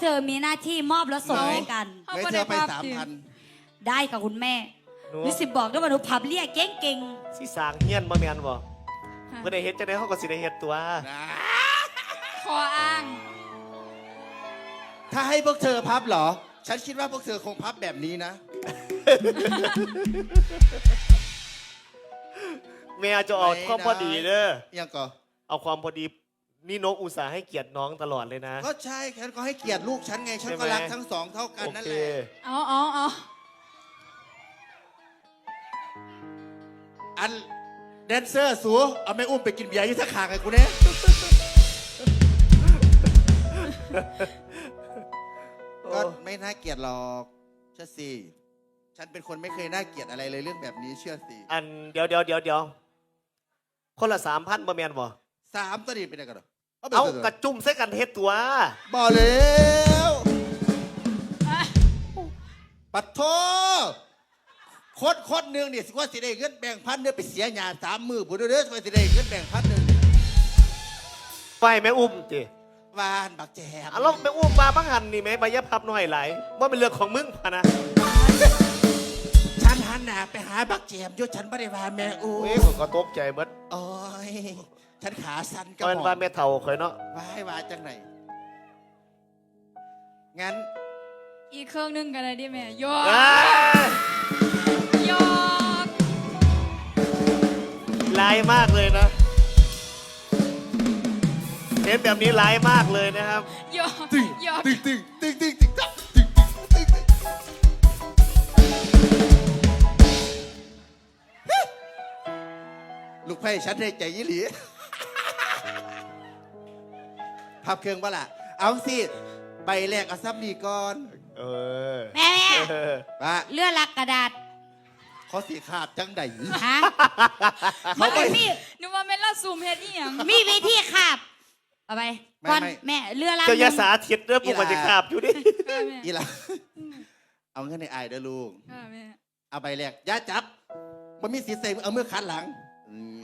เธอมีหน้าที่มอบและส่งให้กันเอาไม่บ่เธได้อไปภาพสามจริงพันได้ค่ะคุณแม่หนู หนูสิบอกด้วยว่าหนูพับเรียกเก่งสิสร้างเฮียนบ่แม่นบ่เมื่อได้เฮ็ดจังได๋เฮาก็สิได้เฮ็ดตัวนะขออ้าง ถ้าให้พวกเธอพับเหรอ ฉันคิดว่าพวกเธอคงพับแบบนี้นะ แม่จะเอาความพอดีเด้อ ยังก็เอาความพอดี นี่นกอุตส่าห์ให้เกียรติน้องตลอดเลยนะ ก็ใช่ฉันก็ให้เกียรติลูกฉันไง ฉันก็ใช่ไหมรักทั้งสองเท่ากันโอนั่นเค แหละเอาเอาเอาอันแดนเซอร์สูเอาไม่อุ้มไปกินเบียร์อยี่ท่าขางไงกูเนี่ยก็ไม่น่าเกลียดหรอกเชื่อสิฉันเป็นคนไม่เคยน่าเกลียดอะไรเลยเรื่องแบบนี้เชื่อสิอันเดี๋ยวเดี๋ยวเดี๋ยวเดี๋ยวคนละสามพันบ่แม่นบ่สามตัวนี้เป็นอะไรกันเหรอ เอาไปเอาถะกระจุ่มใส่กันเฮ็ดตัวบอกแล้วอะปัดโทโคตรโคตรหนึ่งเนี่ยสิว่าสิได้เงินแบ่งพันเนี่ยไปเสียหยาสามมือบุญเด้อสิว่าสิได้เงินแบ่งพันหนึ่งไปแม่อุ้มติวานบักแจมอะลองแม่อุ้มมาบังหันนี่แม่ใบยะพับหน่อยหลายว่าเป็นเรื่องของมึงพะนะฉันหันหน้าไปหาบักแจมอยฉันไม่ได้ว่าแม่อู้เอ้ยผมก็ตกใจหมดโอ้ย ฉันขาสั้นก็มันว่าเมเท่าคยเนาะว่าให้ว่าจังไหนงั้น อีกเครื่องนึงกันเลยดิแม่ยอกยอกร้ายมากเลยนะเทปแบบนี้ร้ายมากเลยนะครับยอกยอกตึ๊งตึ๊งตึ๊งตึ๊งตึ๊งตึ๊งลูกเพ่ฉันได้ใจยิ่งหลี พับเครื่องปะล่ะ เอาสิใบแรกเอาซับนี่ก่อนเออๆแม่แม่เออว่าเลื่อนลักกระดาษเขาสีขาดจังใดฮะเขามันไม่มีนึกว่าแม่นเราซูมเฮ็ดอีหยังมีวิธีขับเอาไปไม่ก่อนไม่ แม่เรือลำเจ้าหยานึ่งสาธิตเด้อผมก็จะขาบอยู่ดิค่ะแม่อีหละเอาเงินในอายเด้อลูกค่ะแม่เอาใบแรกอย่าจับมันมีสีเสมเอามือคัดหลังอืม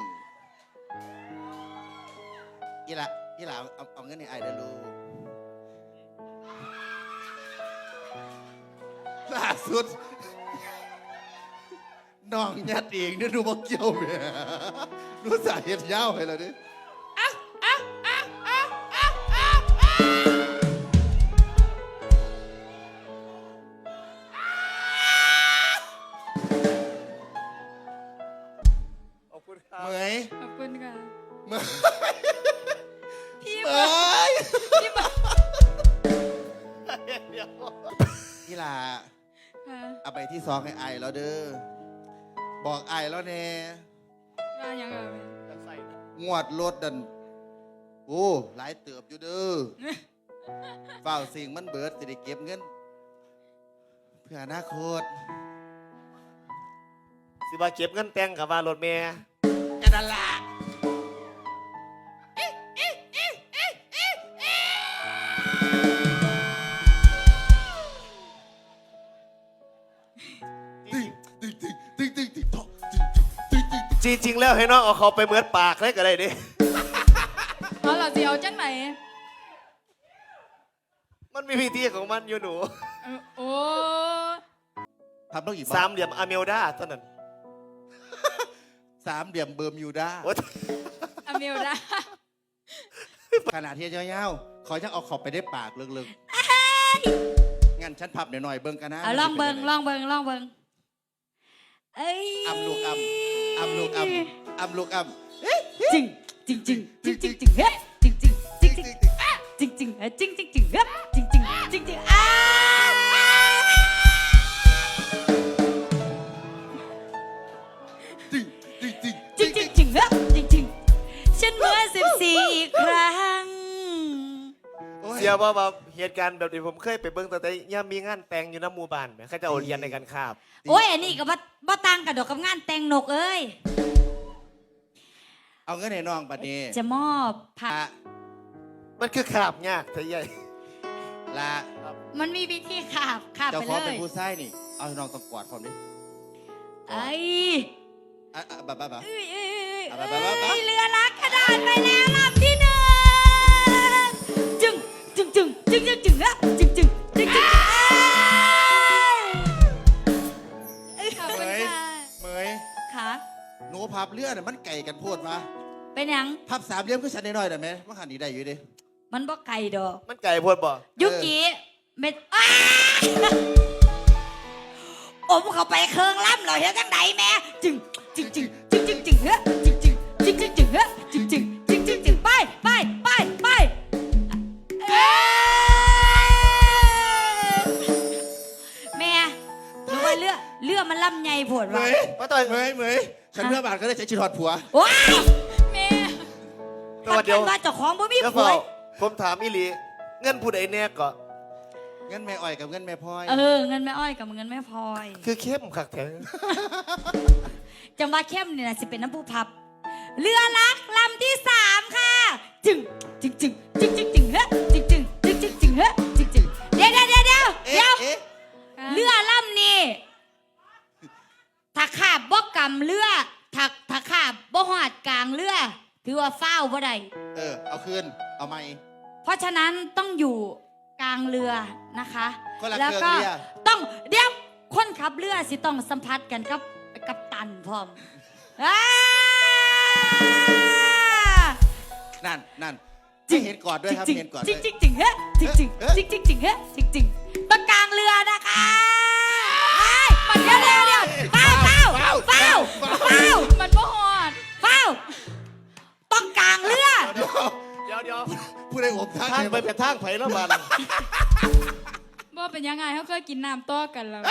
อีหละ อีหละเอาเอาเงินในไอายเด้อลูกล่าสุดน้องยัดเองเนี่ยดูบอกเกี่ยวแหม่ดูสาเหตุยาวให้เราดิเมยขอบคุณค่ะเมยพี่ เมบอกยพี่บอกอีหละค่ะเอาไปที่ซองให้ไอายแล้วเด้อ บอกไอายแล้วแน่ว่าหยังอะแม่งวดรถดันโอ้หลายเติบอยู่เด้อเฝ้าสิ่งมันเบิดสิได้เก็บเงิน เพื่ออนาคตสิว่าเก็บเงินแต่งกับว่ารถเมย์กันนั่นละตึงตึง จริงๆแล้วให้น้องเอาเขาไปเหมือนปากเลยก็ได้ดิเอาล่ะสิเอาจังไหนมันมีวิธีของมันอยู่หนูเออโอ้ทำต้องอีกสามเหลี่ยมอเมลดาตอนนั้นสามเหลี่ยมเบอร์มิวด้าโอ๊ยอเมลดาขนาดที่เย้าขอยังเอาขอบไปได้ปากลึกๆ งั้นฉันพับหน่อยๆเบิ่งกันนะเอาลองเบิงลองเบิงลองเบิงเอ้ยอำลูกอำอำลูกอำอำลูกอำจริงจริงจริงจริงจริงจริงเฮ้ยจริงจริงจริงจริงจริงจริงเฮ้ยจริงจริงจริงเฮ้ยจริงจริงจริง โอ้ยเสียว่าแบบเหตุการณ์แบบนี้ผมเคยไปเบิ่งแต่แต่ย่ามีงานแต่งอยู่น้ำหมู่บ้านไหมเขาจะเอาเรียนในการคาบโอ้ยอันนี้ก็บ่บ่ต่างกับดอกกับงานแต่งนกเอ้ยเอาเงินให้น้องบัดนี้จะมอบผัก ละมันคือคาบยากแต่ใหญ่ละมันมีวิธีขาบขาบเจ้าไปขอเลเป็นยผู้ชายนี่ เอาให้น้องต้องกอดพร้อมดิไอ้ยอะอะบ้าบ้าบ้า เอ้ยเอ้ยเอ้ยเอาเอ้ไปไปไปไปยเรือลักกระดานไปแล้วลำที่ จึงจึงจึงนะจึงจึงจึงจึงขอบคุณค่ะเหมยค่ะหนูพับเลือดน่ะมันไก่กันโพดวะเป็นยัง พับสามเลี่ยมก็ชันน้อยๆได้ไหมมันหันนี้ได้อยู่ดิมันบ่ไก่ดอก มันไก่พวดบ่ยุกี้เม็ดอ้มเข้าไปเครื่องล่ำเหรอเฮ็ดจังไหนแม่จึงจึงจึงจึงจึงจึงเฮ้อจึงจึงจึงจึงจึงเฮ้ เลือเลือมันล่ำใหญ่โผดเหมวะยมาต่อยเหมยเหมยฉันเพื่อบาทก็ได้ใช้ชีทอดผัวว้ายแม่ตัวเดียวมันว่าเจ้าของบ่มีเดี๋ยวผัวเฝ้าผมถามอีหลี เงินผู้ใดแน่ก็เงินแม่อ้อยกับเงินแม่พลอย เออเงินแม่อ้อยกับเงินแม่พลอย คือเข้มคักแท้จังหวะเข้มเนี่ยนะสิเป็นน้ำผู้พับ เรือลักลำที่สามค่ะจึงจึงจึงจึงจึงจึงเฮ้จึง ว่าฟ้าวบ่ได้เออ เอาคืน เอาไม่ เพราะฉะนั้นต้องอยู่กลางเรือนะคะ คนละแล้วเครื่ก็องเรือ ต้องเดี๋ยวคนขับเรือสิต้องสัมผัสกันกับกับตันพร้อมอ่านั่นนั่นจริงให้เห็นก่อนด้วยครับจริงเห็นก่อนจด้ริวงย จริงจริงเฮ้จริงจริงเอ๊ะ จริงจริงจริงเฮ้จริงจริงต้องกลางเรือนะคะไอ้มันเดี๋ยวเดี๋ยวเดี๋ยวเฝ้าเฝ้าเฝ้าเฝ้าเฝ้ามันบ่ฮ ยวเดี๋ยวผู้ใดอบทางทางเนี่ยไปเป็นทางไผแล้วมันบ่เป็นยังไงเขาเคยกินน้ำต่อกันแล้ว